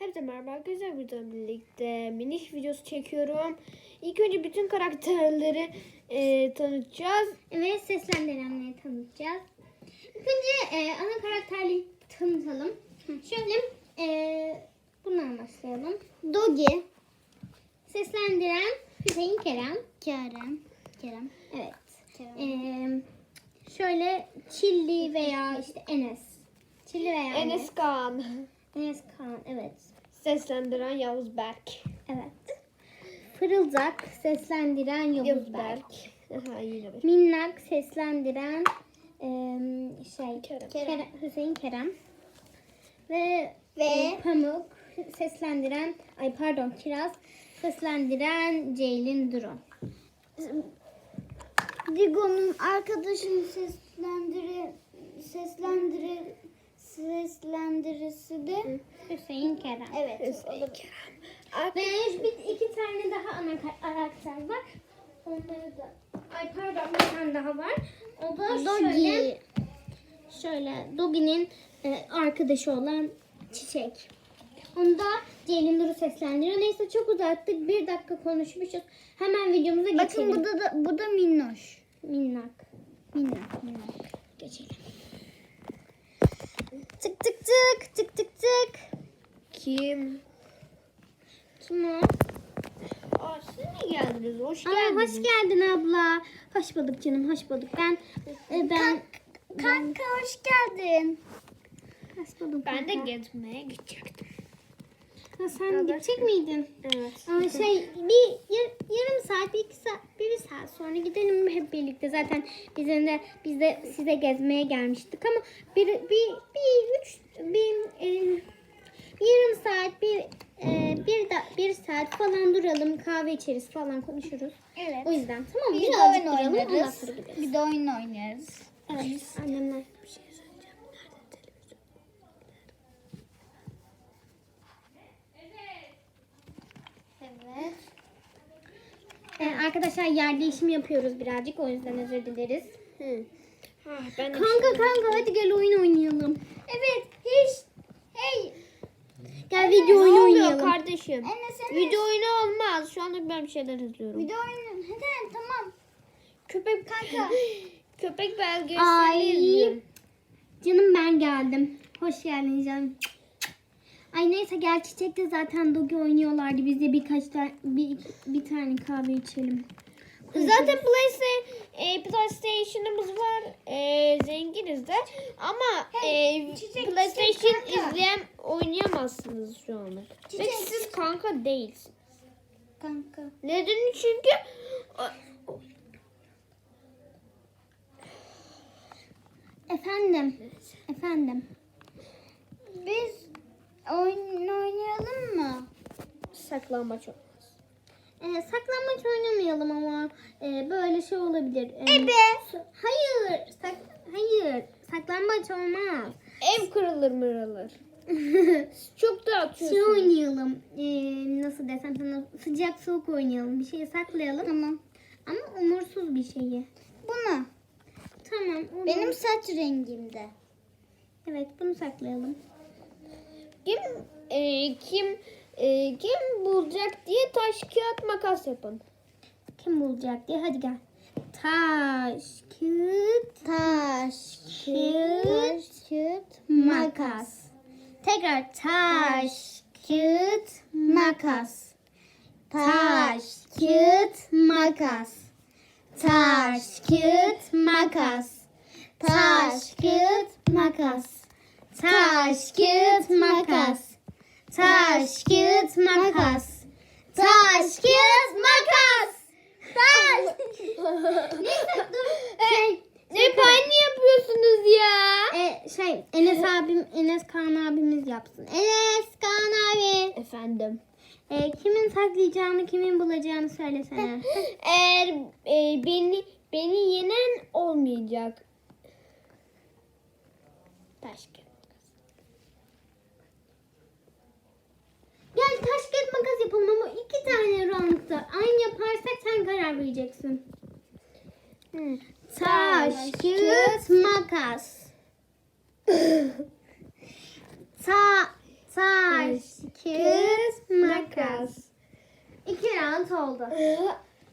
Hepsi merhaba arkadaşlar videomla birlikte minik videosu çekiyorum. İlk önce bütün karakterleri e, tanıtacağız. Ve seslendirenleri tanıtacağız. İlk önce e, ana karakterleri tanıtalım. Şöyle e, bundan başlayalım. Dogi. Seslendiren Hüseyin Kerem. Kerem. Kerem. Evet. E, şöyle Çilli veya işte Enes. Çilli veya Enes. Enes Kaan. Enes Kaan. Evet. Seslendiren Yavuz Berk. Evet. Fırıldak seslendiren Yavuz, Yavuz Berk. Berk. Aha, yine bir. Minnak seslendiren em, şey Kerem. Kerem- Hüseyin Kerem ve Ve- e, Pamuk seslendiren ay pardon Kiraz seslendiren Ceylin Duru. Digo'nun arkadaşını seslendiri seslendiri seslendirisi de Hüseyin Kerem. evet. Hüseyin Kerem. Ve bir iki tane daha ana ka- karakter var. Onları da ay pardon bir tane daha var. O da şöyle Dogi. şöyle Dogi'nin e, arkadaşı olan Çiçek. Onu da Ceylin Duru seslendiriyor. Neyse çok uzattık. Bir dakika konuşmuşuz. Hemen videomuza geçelim. Bakın bu da, da bu da minnoş. Minnak. Minnak minnak. Geçelim. Tık tık tık tık tık tık. Kim? Kim o? Aa, siz mi geldiniz? Hoş Aa, geldiniz. hoş geldin abla. Hoş bulduk canım, hoş bulduk. Ben e, ben Kanka hoş geldin. hoş bulduk. Ben de kanka. gezmeye gidecektim. Ha, sen gidecek miydin? Evet. Ama şey bir yar- yarım saat, bir iki saat, bir saat sonra gidelim hep birlikte. Zaten bizim de biz de size gezmeye gelmiştik ama bir bir bir üç bir, e, bir yarım saat bir e, bir da bir saat falan duralım kahve içeriz falan konuşuruz. Evet. O yüzden tamam mı? Bir de oyun duralım, oynarız. Bir de oyun oynarız. Evet. Annemler. Bir şey söyleyeceğim. Nerede televizyon? Evet. Ee, arkadaşlar yer değişimi yapıyoruz birazcık o yüzden özür dileriz. Hı. Ah, ben de Kanka kanka hadi gel oyun oynayalım. Evet. Hiç. Hey. Gel video Ne oyunu oynayalım. kardeşim? Enes Enes. Video oyunu olmaz. Şu anda ben bir şeyler izliyorum. Video oyunu. Neden? Tamam. Köpek Kanka. köpek belgeseli Ay. izliyorum. Canım ben geldim. Hoş geldin canım. Ay neyse gel çiçekte zaten Dogi oynuyorlardı. Biz de birkaç tane bir, bir tane kahve içelim. Zaten PlayStation, e, PlayStation'ımız var. E, zenginiz de. Ama e, PlayStation izleyen oynayamazsınız şu anda. Çiçek, Ve siz kanka değilsiniz. Kanka. Neden? Çünkü Efendim. Efendim. Biz oyun oynayalım mı? saklambaç olmaz. Ee, saklambaç oynamayalım ama e, böyle şey olabilir. Ee, Ebe. Hayır. Sak hayır. Saklambaç olmaz. Ev kırılır mırılır. Çok Şey dağıtıyorsunuz. oynayalım. Ee, nasıl desem sana sıcak soğuk oynayalım. Bir şeyi saklayalım. Tamam. Ama umursuz bir şeyi. Bunu. Tamam. onu- Benim saç rengimde. Evet bunu saklayalım. Kim e, kim e, kim bulacak diye taş kağıt makas yapın. Kim bulacak diye. Hadi gel. Taş, kağıt, Taş, kağıt, kağıt, makas. Tekrar taş, kağıt, makas. Taş, kağıt, makas. Taş, kağıt, makas. Taş, kağıt, makas. Taş, kağıt, makas. Taş, kağıt, makas. Taş, kağıt, makas. Taş. Neyse dur. Şey, Ne payını yapıyorsunuz ya? e, şey Enes abim, Enes Kaan abimiz yapsın. Enes Kaan abi. Efendim. E, kimin saklayacağını, kimin bulacağını söylesene. Eğer e, beni beni yenen olmayacak. Taş kağıt. Gel taş kağıt makas yapalım ama iki tane roundda. Aynı yaparsak sen karar vereceksin. Taş, kağıt, makas. Ta, taş, kağıt, makas. İki round oldu.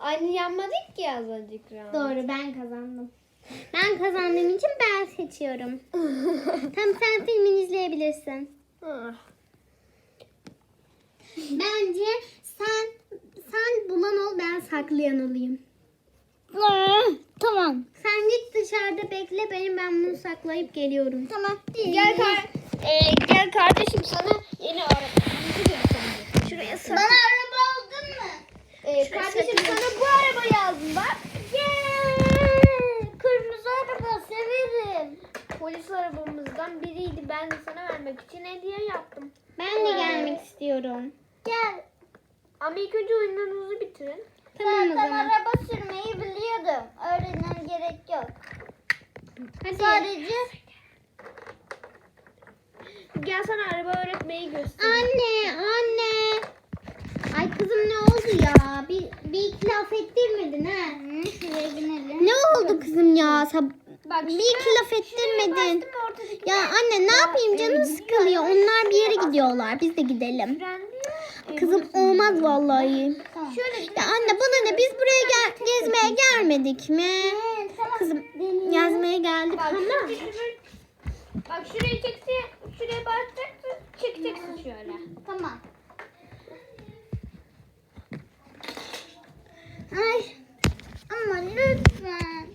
Aynı yanmadık ki az önceki round. Doğru ben kazandım. Ben kazandığım için ben seçiyorum. Tamam sen filmini izleyebilirsin. Bence sen sen bulan ol ben saklayan olayım. Tamam. Sen git dışarıda bekle benim ben bunu saklayıp geliyorum. Tamam. Gel kar e, gel kardeşim sana yeni araba. Şuraya sar. Bana araba aldın mı? E, kardeşim sana bu arabayı aldım bak. Yeah! Kırmızı araba severim. Polis arabamızdan biriydi. Ben de sana vermek için hediye yaptım. Ben de gelmek istiyorum. Gel. Ama ilk önce oyunlarınızı bitirin. Tamam o zaman. araba sürmeyi biliyordum. Öğrenmem gerek yok. Hadi. Sadece Gel sana araba öğretmeyi göstereyim. Anne, anne. Ay kızım ne oldu ya? Bir, bir iki laf ettirmedin ha. Hı, şuraya binelim. Ne oldu kızım ya? Sab- Bak bir iki laf ettirmedin. Ya anne ne yapayım canım sıkılıyor. Onlar bir yere gidiyorlar. Biz de gidelim. Kızım olmaz vallahi. Tamam. Ya anne bana ne biz buraya gel gezmeye gelmedik mi? Tamam. Kızım gezmeye geldik Bak, ama. bak şurayı çekti. Şuraya basacaksın. Çekeceksin şöyle. Tamam. Ay Ama lütfen.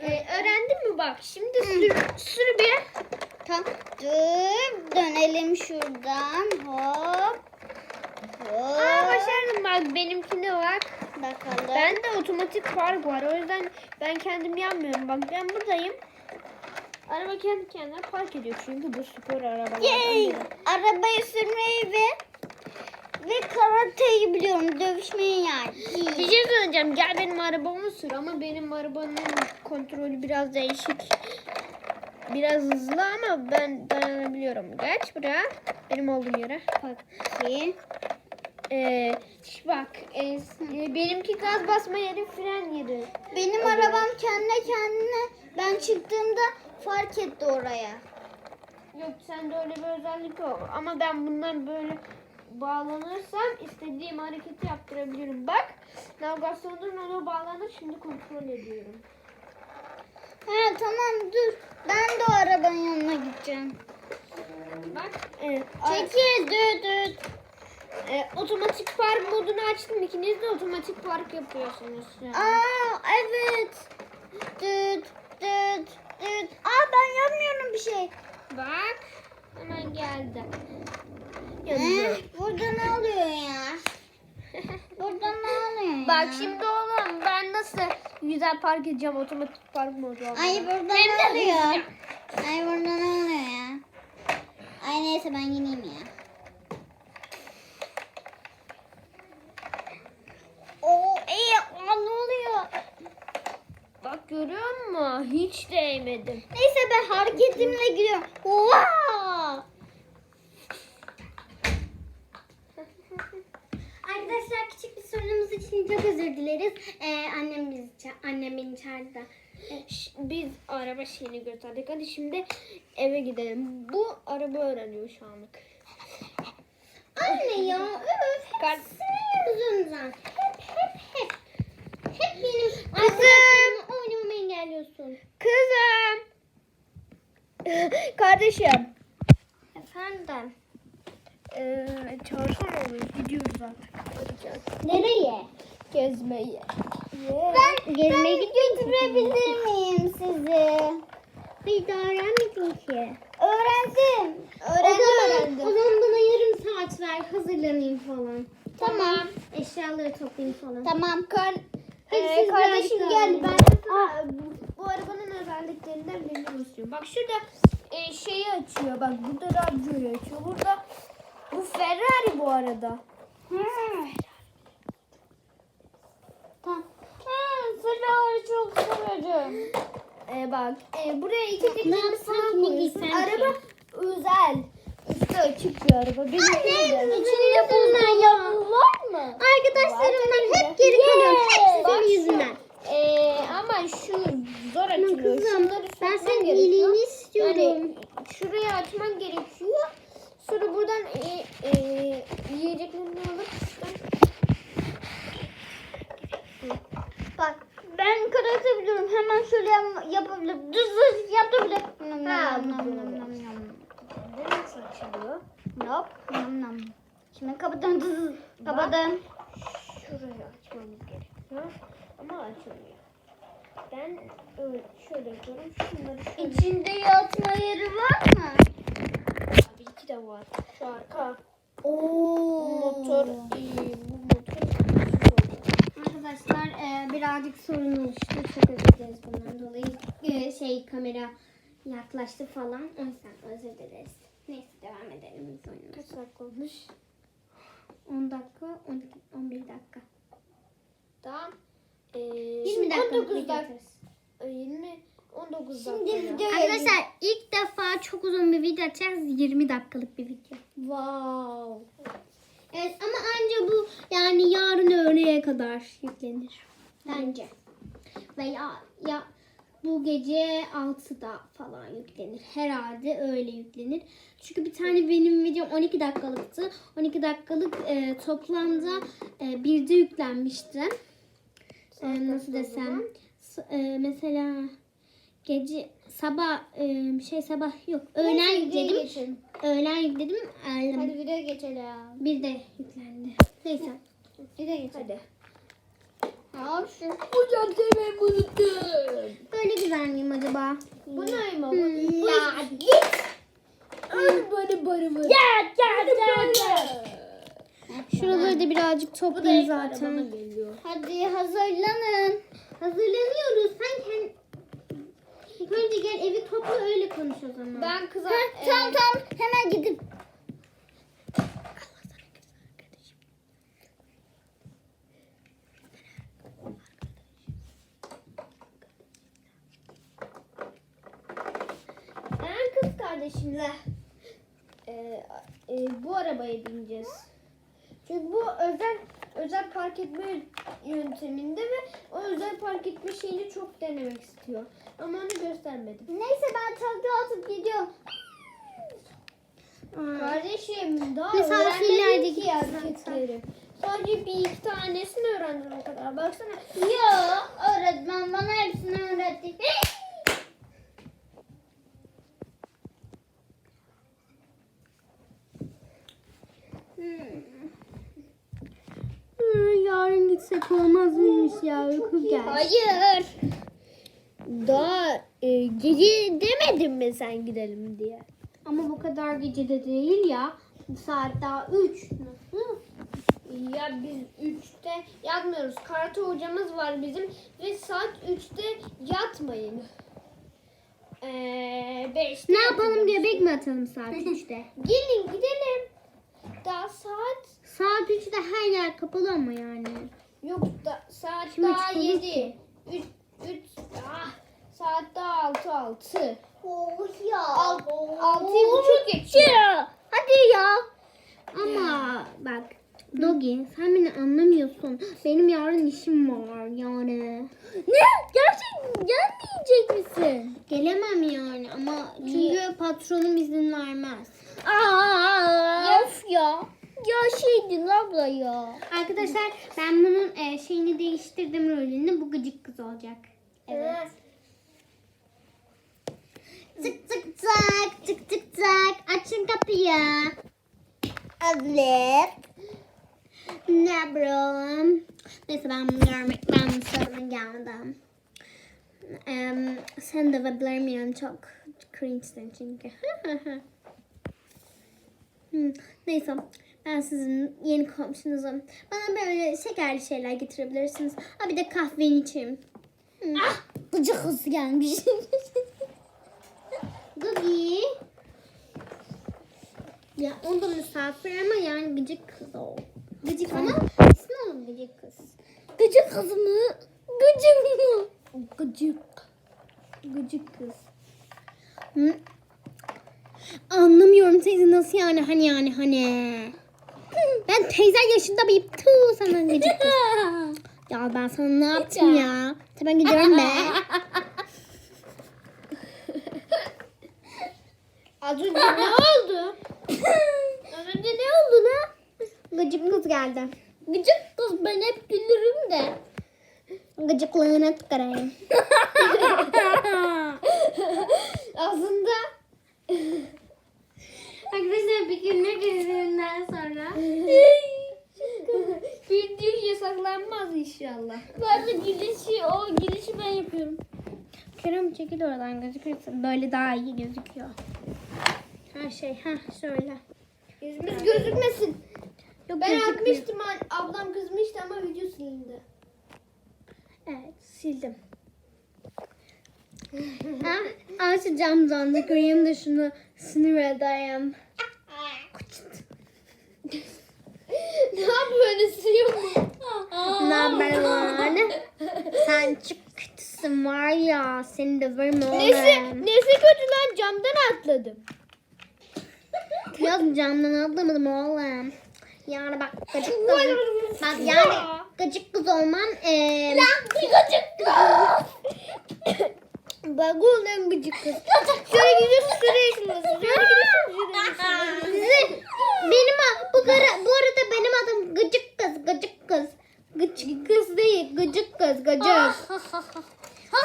Ee, öğrendin mi bak? Şimdi sür, sür bir. Dur. Dönelim şuradan. Hop. Hop. Aa başardım bak benimkine bak. Bakalım. Ben de otomatik park var. O yüzden ben kendim yanmıyorum. Bak ben buradayım. Araba kendi kendine park ediyor çünkü bu spor arabalardan Yay! Arabayı sürmeyi ve ve karateyi biliyorum. Dövüşmeyi yani. Bir şey söyleyeceğim. Gel benim arabamı sür ama benim arabanın kontrolü biraz değişik. Biraz hızlı ama ben dayanabiliyorum. Geç buraya. Benim olduğum yere. Bak. İyi. Ee, bak. e, e, benimki gaz basma yeri fren yeri. Benim arabam kendi kendine ben çıktığımda fark etti oraya. Yok sende öyle bir özellik yok. Ama ben bundan böyle bağlanırsam istediğim hareketi yaptırabiliyorum. Bak navigasyondan ona bağlanır. Şimdi kontrol ediyorum. Ha tamam dur. Ben de o arabanın yanına gideceğim. Bak. E, Çekil düt düt. e, otomatik park modunu açtım. İkiniz de otomatik park yapıyorsunuz. Yani. Aa evet. Düt düt düt. Aa ben yapmıyorum bir şey. Bak. Hemen geldi. Eh, burada ne oluyor ya? Burada ne oluyor ya? Bak şimdi oğlum ben nasıl güzel park edeceğim otomatik park modu. olmadan. Ay burada Hem ne oluyor? Ay burada ne oluyor ya? Ay neyse ben gideyim ya. Oo iyi. Ne oluyor? Bak görüyor musun? Hiç değmedim. Neyse ben hareketimle gidiyorum. Wow! Arkadaşlar küçük bir sorunumuz için çok özür dileriz. Ee, annem bizi annem beni çağırdı. da. Biz araba şeyini gösterdik. Hadi şimdi eve gidelim. Bu araba öğreniyor şu anlık. Anne ya öf Kar- hep senin yüzünden. Hep hep hep. Hep benim arkadaşlarımla oynamamı engelliyorsun. Kızım. Kardeşim. Efendim. Ee, çağırsana onu. Gidiyoruz artık. Nereye? Gezmeye. Ben, Gezmeye ben götürebilir miyim sizi? Hayır daha öğrenmedin ki. Öğrendim. O Öğrendim zaman, öğrendim. o zaman bana yarım saat ver hazırlanayım falan. Tamam. Eşyaları toplayayım falan. Tamam. Kar Ee, siz kardeşim gel. Ben de sana bu, bu arabanın özelliklerinden birini göstereyim. Bak şurada e, şeyi açıyor. Bak burada radyoyu açıyor. Burada bu Ferrari bu arada. Tamam. Ha, Ferrari çok severim. Ee, bak e, buraya iki sağ ne koyuyorsun. Araba özel. Üstü açık bir araba. Benim içinde bunlar ya. Var mı? Arkadaşlarımdan hep geri kalıyorum. Hep Bak senin yüzünden. Ee, ama şu zor açılıyor. kızım ben senin iyiliğini istiyorum. Yani şurayı açman gerekiyor. Sonra buradan e, e, yiyeceklerini alıp şuradan Bak ben karartabiliyorum. Hemen şöyle yap- yapabilirim. Düz düz yapabilirim. Ha, Nam, nam, bu nam, oluyor. nam, nam. Bu nasıl açılıyor? Hop. Nam, nam. Şimdi kapadım. Düz düz. Kapadım. Şurayı açmamız gerekiyor. Ama açılmıyor. Ben öyle şöyle yapıyorum. Şunları şöyle. İçinde yatma yeri var mı? Tabii ki de var. Şu arka Oo. motor. e, bu motor. Arkadaşlar e, birazcık sorun oluştu. Çok özür dileriz bundan dolayı. E, şey kamera yaklaştı falan. O yüzden özür dileriz. Neyse devam edelim biz oyunumuza. Kaç dakika olmuş? 10 dakika, 12, 11 dakika. Tamam. Ee, 20 dakika 19 video dakika. atarız. 20 19 Şimdi dakika. video Arkadaşlar ilk defa çok uzun bir video açacağız. 20 dakikalık bir video. Wow. Evet ama anca bu yani yarın öğleye kadar yüklenir. Bence. Veya ya bu gece 6'da falan yüklenir. Herhalde öyle yüklenir. Çünkü bir tane benim videom 12 dakikalıktı. 12 dakikalık e, toplamda e, 1'de yüklenmişti. E, nasıl desem. E, mesela gece sabah e, şey sabah yok. Öğlen yükledim. Öğlen yükledim. Hadi videoya geçelim. Bir de yüklendi. Neyse. Videoya geçelim. Hadi. Şu. Ocak demeyi unuttum. Böyle güzel miyim acaba? Bu ne ama? Hmm. Bu Ya git. Bana barımı. Ya ya ya ya. Şuraları da birazcık Bu da toplayayım zaten. geliyor. Hadi hazırlanın. Hazırlanıyoruz. Sen kendi... İlk önce gel evi topla öyle konuş o zaman. Ben kıza... Ha, e, tamam tamam hemen gidip. Kardeşimle e, e, bu arabaya bineceğiz. Çünkü bu özel özel park etme yönteminde ve o özel park etme şeyini çok denemek istiyor. Ama onu göstermedim. Neyse ben takla atıp gidiyorum. Aa, Kardeşim daha öğrenmedim ki hareketleri. Sadece bir iki tanesini öğrendim o kadar. Baksana. Ya öğretmen bana hepsini öğretti. hı, yarın gitsek olmaz mıymış ya? Uyku gel. Hayır. Daha e, gece demedin mi sen gidelim diye? Ama bu kadar gecede değil ya. Saat daha 3. Nasıl? Ya biz 3'te yatmıyoruz. Karate hocamız var bizim ve saat 3'te yatmayın. Ee, 5'te Ne yapalım göbek mi atalım saat 3'te? Gelin gidelim. Daha saat Saat 3'te her yer kapalı ama yani. yok da saat Şimdi daha çıkalım 7. ki. 3 3 ah, saat daha 6 6. Oh ya. Alt, 6'yı buçuk geçiyor. Hadi ya. Ama bak Dogi sen beni anlamıyorsun. Benim yarın işim var yani. Ne? Gerçekten gelmeyecek misin? Gelemem yani ama çünkü patronum izin vermez. Aa, of ya. Ya şeydin abla ya. Arkadaşlar ben bunun e, şeyini değiştirdim rolünü. Bu gıcık kız olacak. Evet. Tık tık tık tık tık tık açın kapıyı. Evet. Ne bro? Neyse ben bunu görmek, ben bunu söylemeye geldim. Em, sen de ve Blairmian çok cringe'sin çünkü. Hmm, Neyse ben sizin yeni komşunuzum. Bana böyle şekerli şeyler getirebilirsiniz. Ha bir de kahveni içeyim. Hmm. Ah, gıcık kız gelmiş. Gugi. Ya o da misafir ama yani gıcık kız o. Gıcık ama ismi onun gıcık kız. Gıcık kız mı? Gıcık mı? Gıcık. Gıcık kız. Hı? Anlamıyorum teyze nasıl yani hani yani hani. Ben teyze yaşında bir tuğ sana gıcık kız. Ya ben sana ne yaptım ya? Tabii ben gidiyorum be. Az önce ne oldu? Az önce ne oldu lan? Gıcık kız geldi. Gıcık kız ben hep gülürüm de. Gıcıklığına tıkarayım. Aslında Arkadaşlar bir gülme krizinden sonra. video yasaklanmaz inşallah. Ben de gülüşü o gülüşü ben yapıyorum. Kerem çekil oradan gözükürse böyle daha iyi gözüküyor. Her şey ha şöyle. Yüzümüz gözükmesin. Yok, Ben gözükmüyor. atmıştım ablam kızmıştı ama video silindi. Evet sildim. ha, açacağım zandı kırayım da şunu sinir edeyim. ne yapıyorsun siliyor mu? Ne haber lan? Sen çok kötüsün var ya. Seni döverim oğlum. Nesi, nesi kötü lan camdan atladım. Yok camdan atlamadım oğlum. Yani bak gıcık kız. bak yani gıcık kız olman. Eee Bak oğlum gıcık kız. Şöyle gidiyorsun şuraya şurası. Şöyle gidiyorsun şuraya benim bu, kara, bu arada benim adım gıcık kız gıcık kız. Gıcık kız değil gıcık kız gıcık.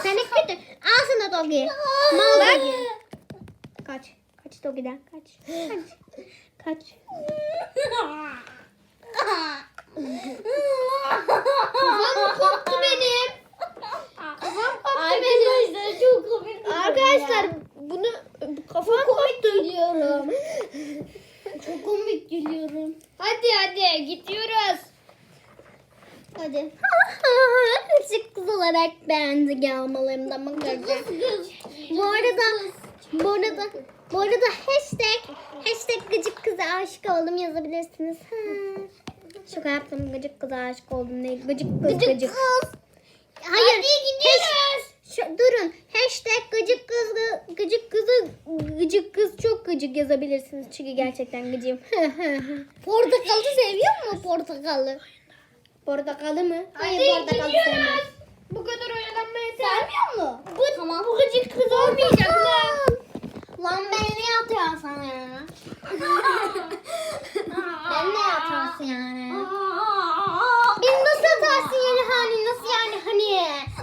Sen kötü. Al sana Togi. Mal Togi. Kaç. Kaç Togi'den. Kaç. Kaç. Kafam koptu benim. Kafam koptu benim. Arkadaşlar çok komik. Arkadaşlar bunu kafam koptu. gülüyorum. çok komik gülüyorum. Hadi hadi gidiyoruz. Hadi. Gıcık kız olarak gelmeliyim ama gıcık. Bu arada bu arada bu arada hashtag hashtag gıcık kıza aşık oldum yazabilirsiniz. Ha. Şaka yaptım gıcık kıza aşık oldum değil. Gıcık kız gıcık. kız. Hayır. gidiyoruz. Şu, durun. Hashtag gıcık kız gıcık kızı gıcık kız çok gıcık yazabilirsiniz. Çünkü gerçekten gıcığım. portakalı seviyor mu portakalı? Portakalı mı? Hayır, Hayır portakalı sevmez. Bu kadar oyalanma yeter. Sevmiyor mu? Bu, tamam. bu gıcık kız olmayacak lan. Lan ben ne atıyorum sana ya? ben ne atarsın yani? Beni nasıl atarsın yani hani nasıl yani hani?